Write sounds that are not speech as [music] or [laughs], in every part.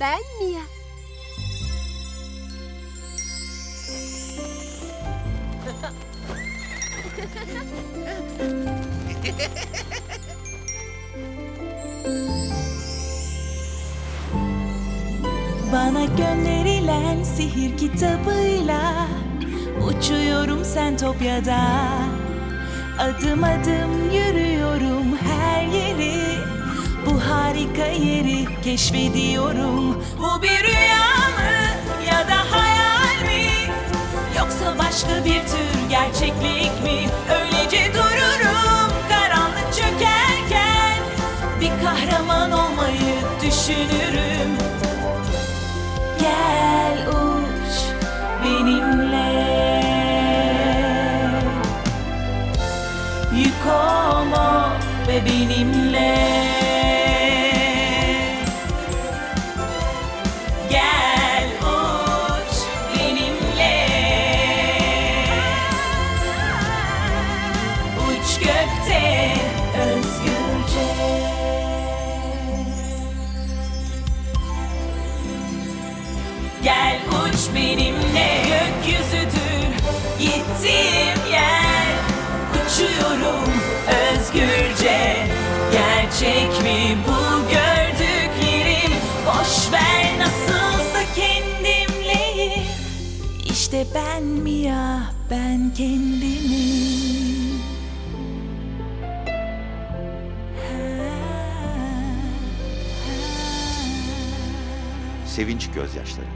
Ben Mia. [laughs] Bana gönderilen sihir kitabıyla Uçuyorum Sentopya'da Adım adım yürüyorum her yeri harika yeri keşfediyorum. Bu bir rüya mı ya da hayal mi? Yoksa başka bir tür gerçeklik mi? Öylece dururum Ben Mia ben kendimim Sevinç gözyaşları.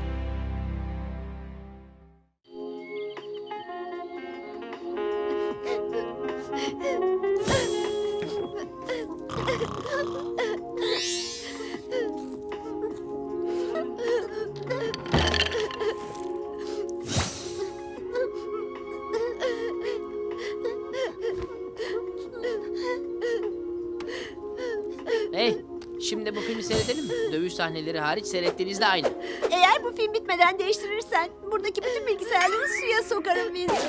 Şimdi bu filmi seyredelim mi? Dövüş sahneleri hariç seyrettiğinizde aynı. Eğer bu film bitmeden değiştirirsen buradaki bütün bilgisayarları suya sokarım Vincent.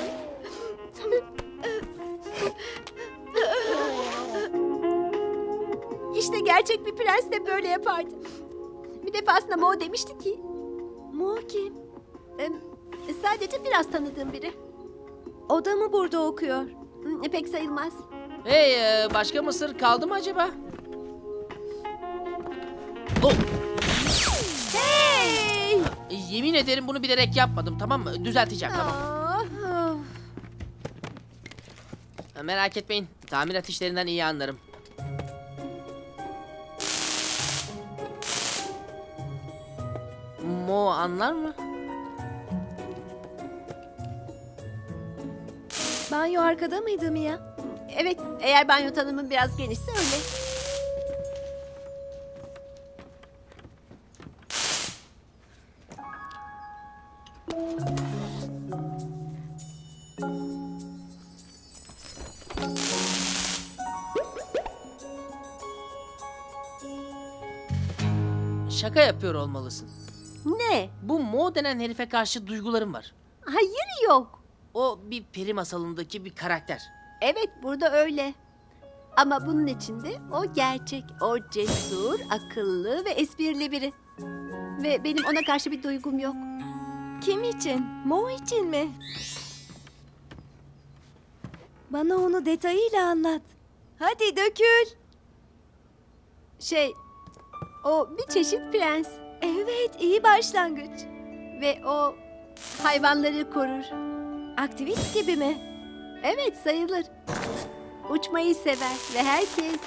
İşte gerçek bir prens de böyle yapardı. Bir defasında Mo demişti ki... Mo kim? Em, sadece biraz tanıdığım biri. O da mı burada okuyor? Hı, Pek sayılmaz. Hey, e, başka mısır kaldı mı acaba? Yemin ederim bunu bilerek yapmadım tamam mı? Düzelteceğim tamam. Ah, Merak etmeyin, tamirat işlerinden iyi anlarım. Mo anlar mı? Banyo arkada mıydı Mia? Evet, eğer banyo tanımın biraz genişse öyle. Şaka yapıyor olmalısın. Ne? Bu Mo denen herife karşı duygularım var. Hayır yok. O bir peri masalındaki bir karakter. Evet, burada öyle. Ama bunun içinde o gerçek, o cesur, akıllı ve esprili biri. Ve benim ona karşı bir duygum yok. Kim için? Mo için mi? Bana onu detayıyla anlat. Hadi dökül. Şey, o bir çeşit prens. Evet, iyi başlangıç. Ve o hayvanları korur. Aktivist gibi mi? Evet, sayılır. Uçmayı sever ve herkes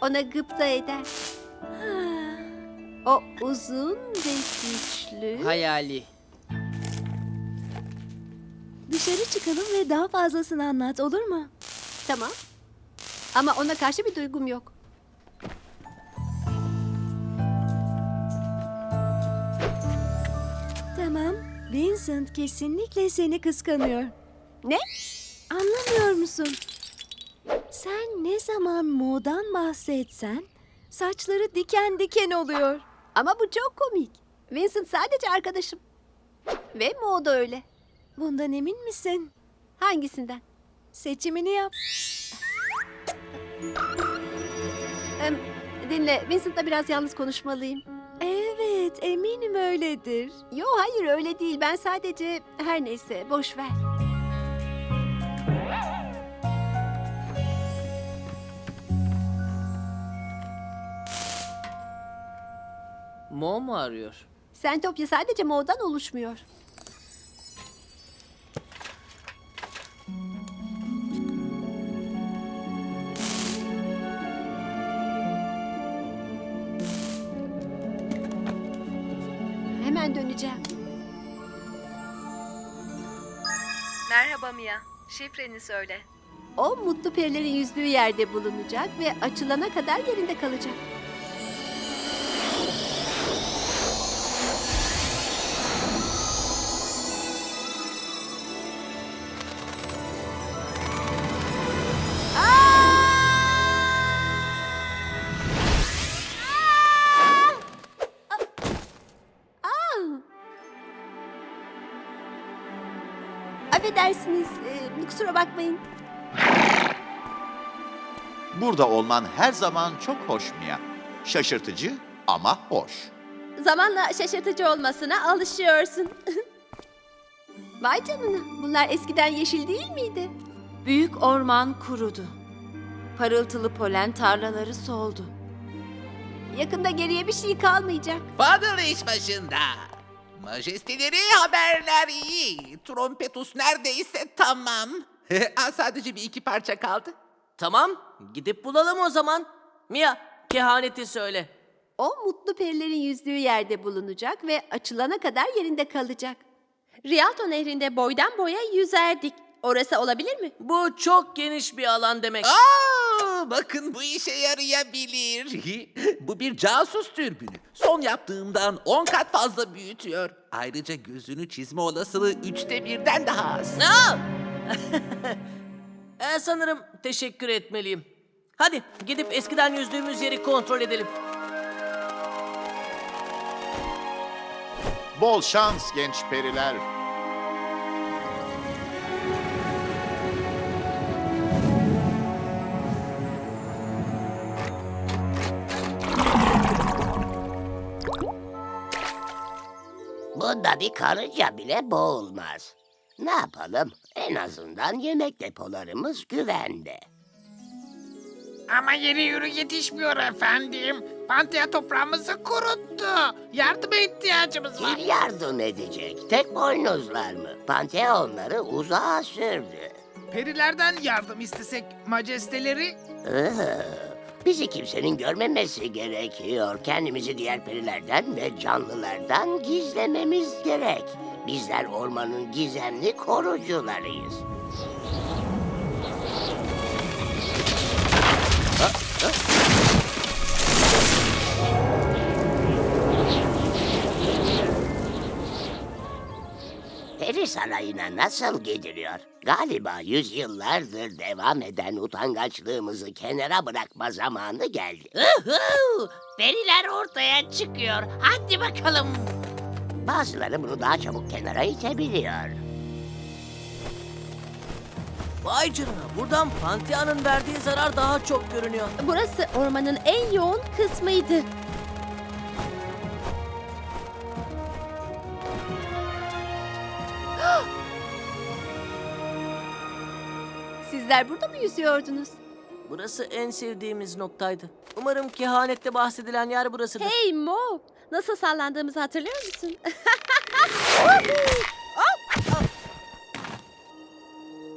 ona gıpta eder. O uzun ve güçlü. Hayali. Dışarı çıkalım ve daha fazlasını anlat olur mu? Tamam. Ama ona karşı bir duygum yok. Vincent kesinlikle seni kıskanıyor. Ne? Anlamıyor musun? Sen ne zaman modan bahsetsen saçları diken diken oluyor. Ama bu çok komik. Vincent sadece arkadaşım. Ve Mo da öyle. Bundan emin misin? Hangisinden? Seçimini yap. Em, dinle, Vincent'la biraz yalnız konuşmalıyım. Evet, eminim öyledir. Yo hayır öyle değil. Ben sadece her neyse boş ver. Mo mu arıyor? Sentopya sadece Mo'dan oluşmuyor. Şifreni söyle. O mutlu perilerin yüzdüğü yerde bulunacak ve açılana kadar yerinde kalacak. Kusura bakmayın. Burada olman her zaman çok hoş Mia. Şaşırtıcı ama hoş. Zamanla şaşırtıcı olmasına alışıyorsun. [laughs] Vay canına, bunlar eskiden yeşil değil miydi? Büyük orman kurudu. Parıltılı polen tarlaları soldu. Yakında geriye bir şey kalmayacak. Fadıl iş başında. Majesteleri haberler iyi. Trompetus neredeyse tamam. [laughs] Aa, Sadece bir iki parça kaldı. Tamam, gidip bulalım o zaman. Mia, kehaneti söyle. O mutlu perilerin yüzdüğü yerde bulunacak ve açılana kadar yerinde kalacak. Rialto nehrinde boydan boya yüzerdik. Orası olabilir mi? Bu çok geniş bir alan demek. Aa, bakın bu işe yarayabilir. [laughs] bu bir casus türbünü. Son yaptığımdan 10 kat fazla büyütüyor. Ayrıca gözünü çizme olasılığı üçte birden daha az. Aa! E, sanırım teşekkür etmeliyim. Hadi gidip eskiden yüzdüğümüz yeri kontrol edelim. Bol şans genç periler. Bunda bir karınca bile boğulmaz. Ne yapalım? En azından yemek depolarımız güvende. Ama yeni yürü yetişmiyor efendim. Pantea toprağımızı kuruttu. Yardıma ihtiyacımız var. Kim yardım edecek? Tek boynuzlar mı? Pantea onları uzağa sürdü. Perilerden yardım istesek majesteleri. Iı, Bizi kimsenin görmemesi gerekiyor. Kendimizi diğer perilerden ve canlılardan gizlememiz gerek. Bizler ormanın gizemli korucularıyız. Peri sarayına nasıl gidiliyor? Galiba yüzyıllardır devam eden utangaçlığımızı kenara bırakma zamanı geldi. Periler ortaya çıkıyor. Hadi bakalım. Bazıları bunu daha çabuk kenara itebiliyor. Vay canına, buradan Panthea'nın verdiği zarar daha çok görünüyor. Burası ormanın en yoğun kısmıydı. Sizler burada mı yüzüyordunuz? Burası en sevdiğimiz noktaydı. Umarım kehanette bahsedilen yer burasıdır. Hey Mo, nasıl sallandığımızı hatırlıyor musun? [laughs]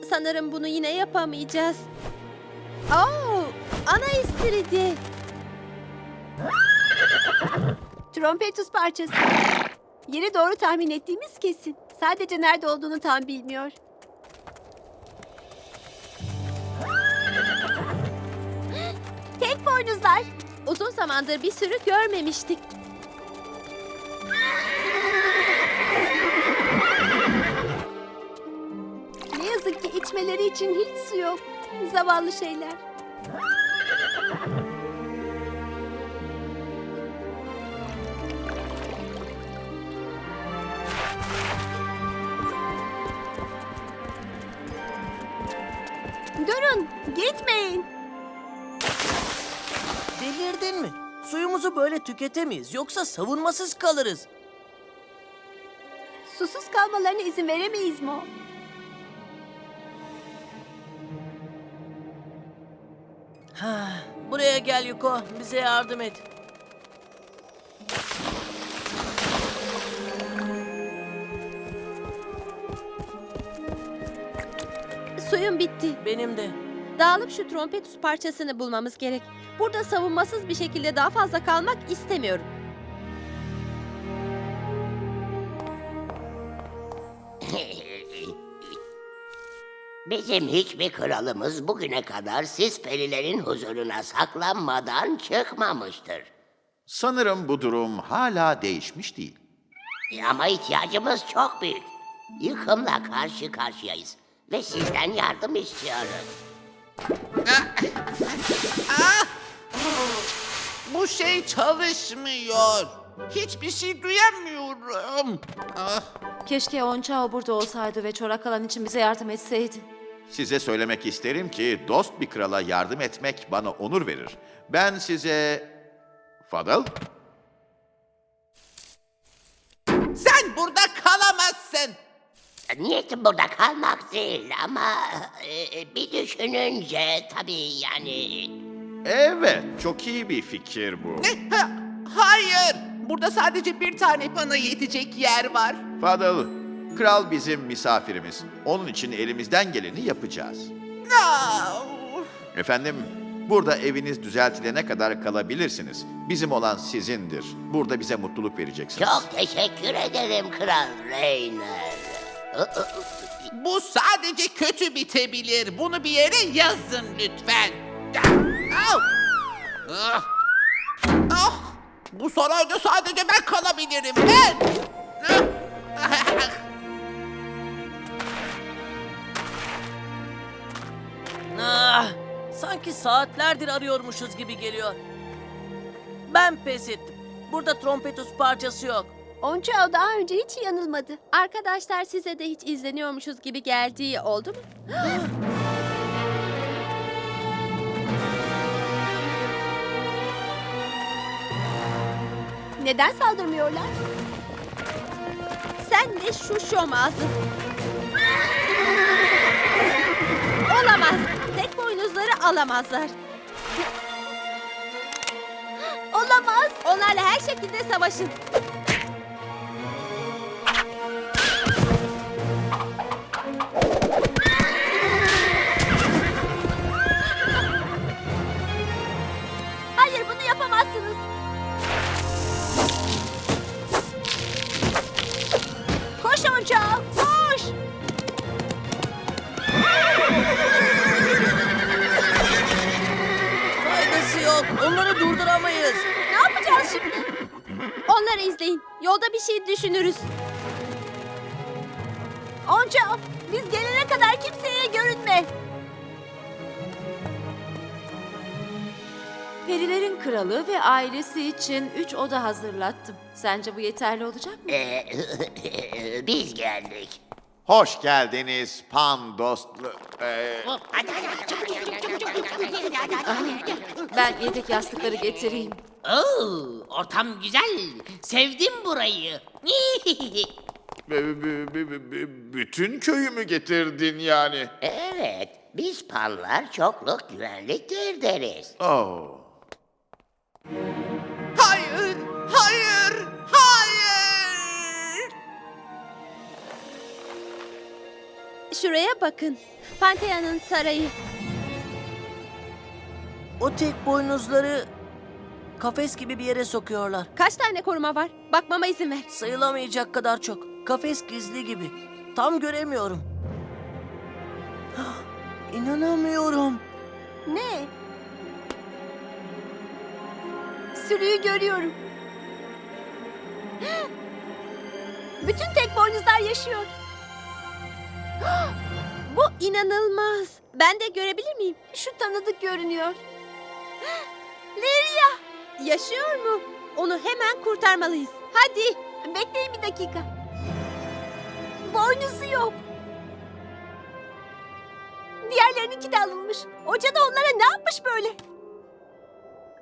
Sanırım bunu yine yapamayacağız. Oh, ana istiridi. Trompetus parçası. Yeri doğru tahmin ettiğimiz kesin. Sadece nerede olduğunu tam bilmiyor. Boynuzlar. Uzun zamandır bir sürü görmemiştik. Ne yazık ki içmeleri için hiç su yok. Zavallı şeyler. Suyumuzu böyle tüketemeyiz yoksa savunmasız kalırız. Susuz kalmalarına izin veremeyiz Mo. Buraya gel Yuko, bize yardım et. Suyun bitti. Benim de. Dağılıp şu trompetus parçasını bulmamız gerek. Burada savunmasız bir şekilde daha fazla kalmak istemiyorum. [laughs] Bizim hiçbir kralımız bugüne kadar siz perilerin huzuruna saklanmadan çıkmamıştır. Sanırım bu durum hala değişmiş değil. Ama ihtiyacımız çok büyük. Yıkımla karşı karşıyayız ve sizden yardım istiyoruz. Bu şey çalışmıyor. Hiçbir şey duyamıyorum. Ah. Keşke Onçao burada olsaydı ve çorak alan için bize yardım etseydi. Size söylemek isterim ki dost bir krala yardım etmek bana onur verir. Ben size... Fadıl? Sen burada kalamazsın. Niyetim burada kalmak değil ama e, bir düşününce tabii yani... Evet, çok iyi bir fikir bu. Ne? Ha, hayır. Burada sadece bir tane bana yetecek yer var. Fadıl, kral bizim misafirimiz. Onun için elimizden geleni yapacağız. Efendim, burada eviniz düzeltilene kadar kalabilirsiniz. Bizim olan sizindir. Burada bize mutluluk vereceksiniz. Çok teşekkür ederim Kral Reyner. Bu sadece kötü bitebilir. Bunu bir yere yazın lütfen. Ah! Ah! Ah! Bu sarayda sadece ben kalabilirim. Ben! [laughs] Ah! Sanki saatlerdir arıyormuşuz gibi geliyor. Ben pes ettim. Burada trompetus parçası yok. Onçao daha önce hiç yanılmadı. Arkadaşlar size de hiç izleniyormuşuz gibi geldiği oldu mu? [gasps] Neden saldırmıyorlar? Sen de şu şomazın. [laughs] Olamaz. Tek boynuzları alamazlar. [gasps] Olamaz. Onlarla her şekilde savaşın. Kralı ve ailesi için üç oda hazırlattım. Sence bu yeterli olacak mı? Ee, [laughs] biz geldik. Hoş geldiniz pan dostlu... Ee, Ben yedek yastıkları getireyim. Oo, ortam güzel. Sevdim burayı. b- b- b- b- bütün köyü mü getirdin yani? evet, biz panlar çokluk güvenliktir deriz. Oh. Hayır! Hayır! Hayır! Şuraya bakın. Pantheon'un sarayı. O tek boynuzları kafes gibi bir yere sokuyorlar. Kaç tane koruma var? Bakmama izin ver. Sayılamayacak kadar çok. Kafes gizli gibi. Tam göremiyorum. [gasps] İnanamıyorum. Ne? Sürüyü görüyorum. Bütün tek boynuzlar yaşıyor. Bu inanılmaz. Ben de görebilir miyim? Şu tanıdık görünüyor. Liria! Yaşıyor mu? Onu hemen kurtarmalıyız. Hadi. Bekleyin bir dakika. Boynuzu yok. Diğerlerininki de alınmış. Hoca da onlara ne yapmış böyle?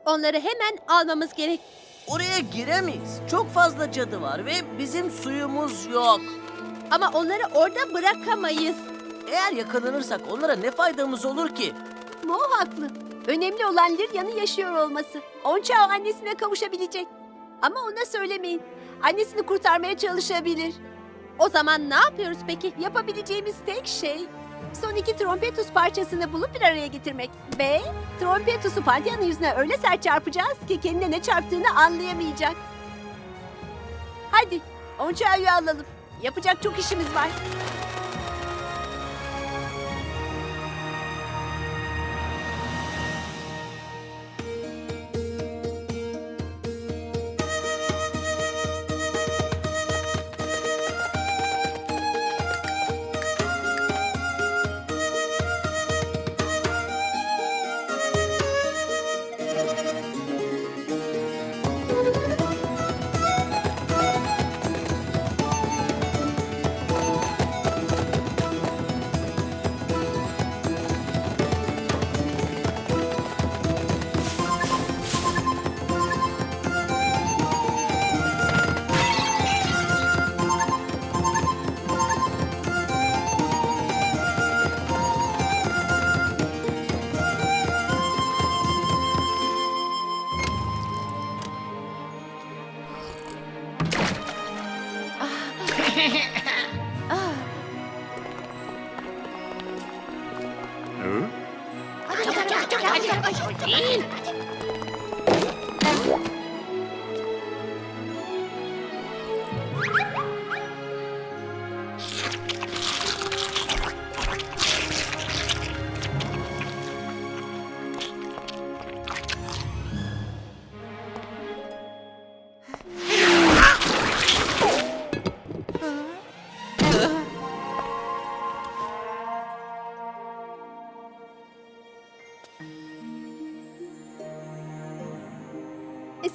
Onları hemen almamız gerek. Oraya giremeyiz. Çok fazla cadı var ve bizim suyumuz yok. Ama onları orada bırakamayız. Eğer yakalanırsak onlara ne faydamız olur ki? Mo haklı. Önemli olan Lirya'nın yaşıyor olması. Onçao annesine kavuşabilecek. Ama ona söylemeyin. Annesini kurtarmaya çalışabilir. O zaman ne yapıyoruz peki? Yapabileceğimiz tek şey son iki trompetus parçasını bulup bir araya getirmek. Ve trompetusu Pantheon'un yüzüne öyle sert çarpacağız ki kendine ne çarptığını anlayamayacak. Hadi Onçao'yu alalım. Yapacak çok işimiz var.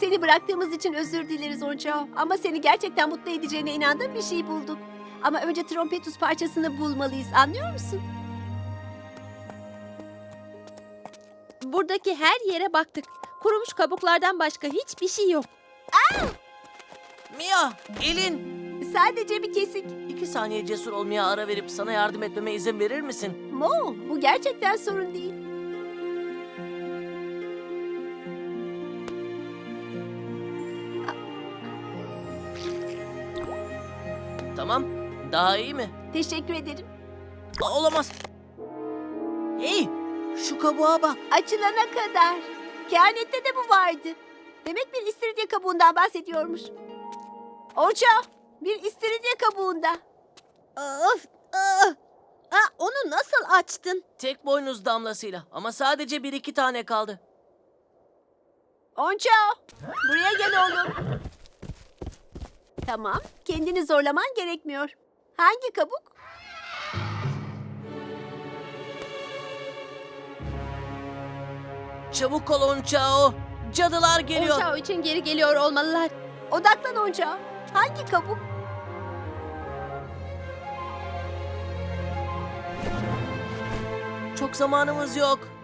Seni bıraktığımız için özür dileriz Onçao. Ama seni gerçekten mutlu edeceğine inandığım bir şey bulduk. Ama önce trompetus parçasını bulmalıyız. Anlıyor musun? Buradaki her yere baktık. Kurumuş kabuklardan başka hiçbir şey yok. Mia, elin. Sadece bir kesik. İki saniye cesur olmaya ara verip sana yardım etmeme izin verir misin? Mo, bu gerçekten sorun değil. Tamam. Daha iyi mi? Teşekkür ederim. Aa, olamaz. Hey, şu kabuğa bak. Açılana kadar. Kehanette de bu vardı. Demek bir istiridye kabuğundan bahsediyormuş. Orça, bir istiridye kabuğunda. Of, ah. Ha, onu nasıl açtın? Tek boynuz damlasıyla ama sadece bir iki tane kaldı. Onça, buraya gel oğlum. Tamam, kendini zorlaman gerekmiyor. Hangi kabuk? Çabuk ol Onçao. Cadılar geliyor. Onçao için geri geliyor olmalılar. Odaklan Onça. Hangi kabuk? Çok zamanımız yok.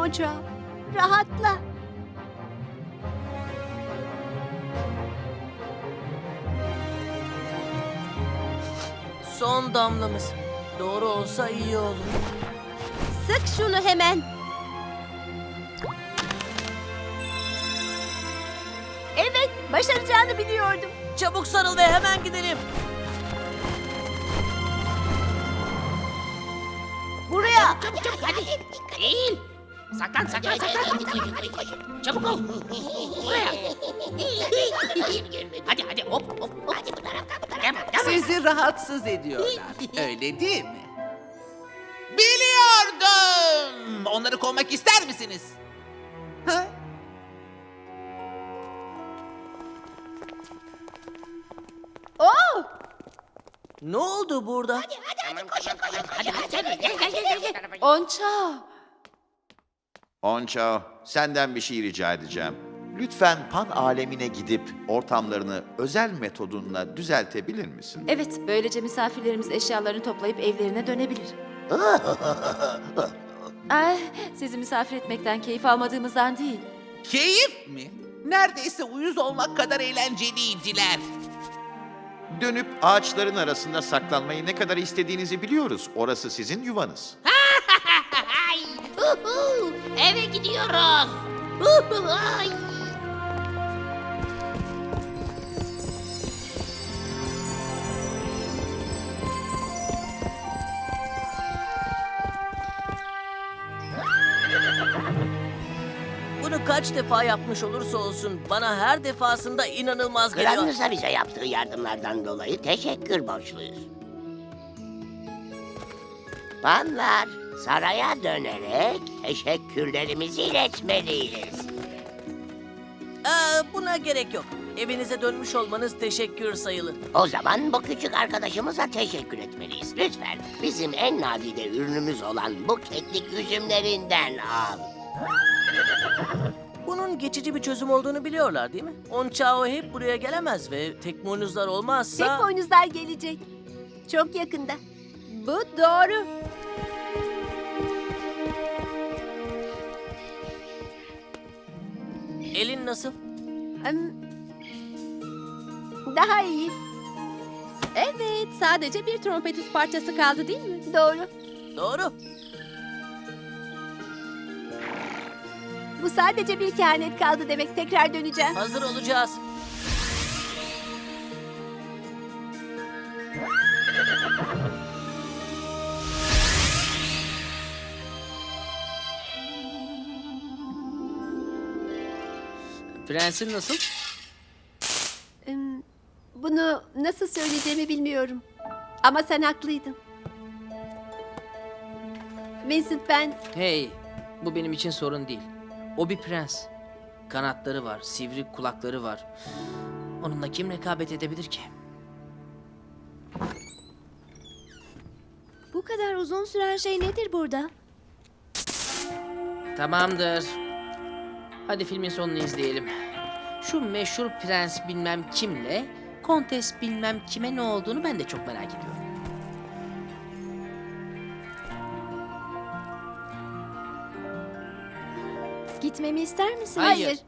Onça. Rahatla. Son damlamız. Doğru olsa iyi olur. Sık şunu hemen. Evet, başaracağını biliyordum. Çabuk sarıl ve hemen gidelim. Buraya. Çabuk çabuk hadi. Değil. Saklan saklan saklan. Çabuk ol. Buraya. hadi hadi hop hop. Hadi bu taraftan bu taraftan. Sizi rahatsız ediyorlar. Öyle değil mi? Biliyordum. Onları kovmak ister misiniz? Ha? Ne oldu burada? Hadi hadi koşun koşun. Hadi hadi gel gel gel gel. gel. Onça. Onçao, senden bir şey rica edeceğim. Lütfen Pan alemine gidip ortamlarını özel metodunla düzeltebilir misin? Evet, böylece misafirlerimiz eşyalarını toplayıp evlerine dönebilir. Ay, [laughs] sizi misafir etmekten keyif almadığımızdan değil. Keyif mi? Neredeyse uyuz olmak kadar eğlenceliydiler. Dönüp ağaçların arasında saklanmayı ne kadar istediğinizi biliyoruz. Orası sizin yuvanız. [laughs] Ay, eve gidiyoruz. Ay. Bunu kaç defa yapmış olursa olsun bana her defasında inanılmaz geliyor. Kralınıza bize yaptığı yardımlardan dolayı teşekkür borçluyuz. Panlar, saraya dönerek teşekkürlerimizi iletmeliyiz. Ee, buna gerek yok. Evinize dönmüş olmanız teşekkür sayılır. O zaman bu küçük arkadaşımıza teşekkür etmeliyiz. Lütfen bizim en nadide ürünümüz olan bu keklik üzümlerinden al. Bunun geçici bir çözüm olduğunu biliyorlar değil mi? Onçao hep buraya gelemez ve tek boynuzlar olmazsa... Tek boynuzlar gelecek. Çok yakında. Bu doğru. Nasıl? Em, Daha iyi. Evet, sadece bir trompetist parçası kaldı değil mi? Doğru. Doğru. Bu sadece bir kehanet kaldı demek. Tekrar döneceğim. Hazır olacağız. Prensin nasıl? Em, Bunu nasıl söyleyeceğimi bilmiyorum. Ama sen haklıydın. Vincent ben Hey, bu benim için sorun değil. O bir prens. Kanatları var, sivri kulakları var. Onunla kim rekabet edebilir ki? Bu kadar uzun süren şey nedir burada? Tamamdır. Hadi filmin sonunu izleyelim. Şu meşhur prens bilmem kimle, kontes bilmem kime ne olduğunu ben de çok merak ediyorum. Gitmemi ister misin? Hayır. hayır.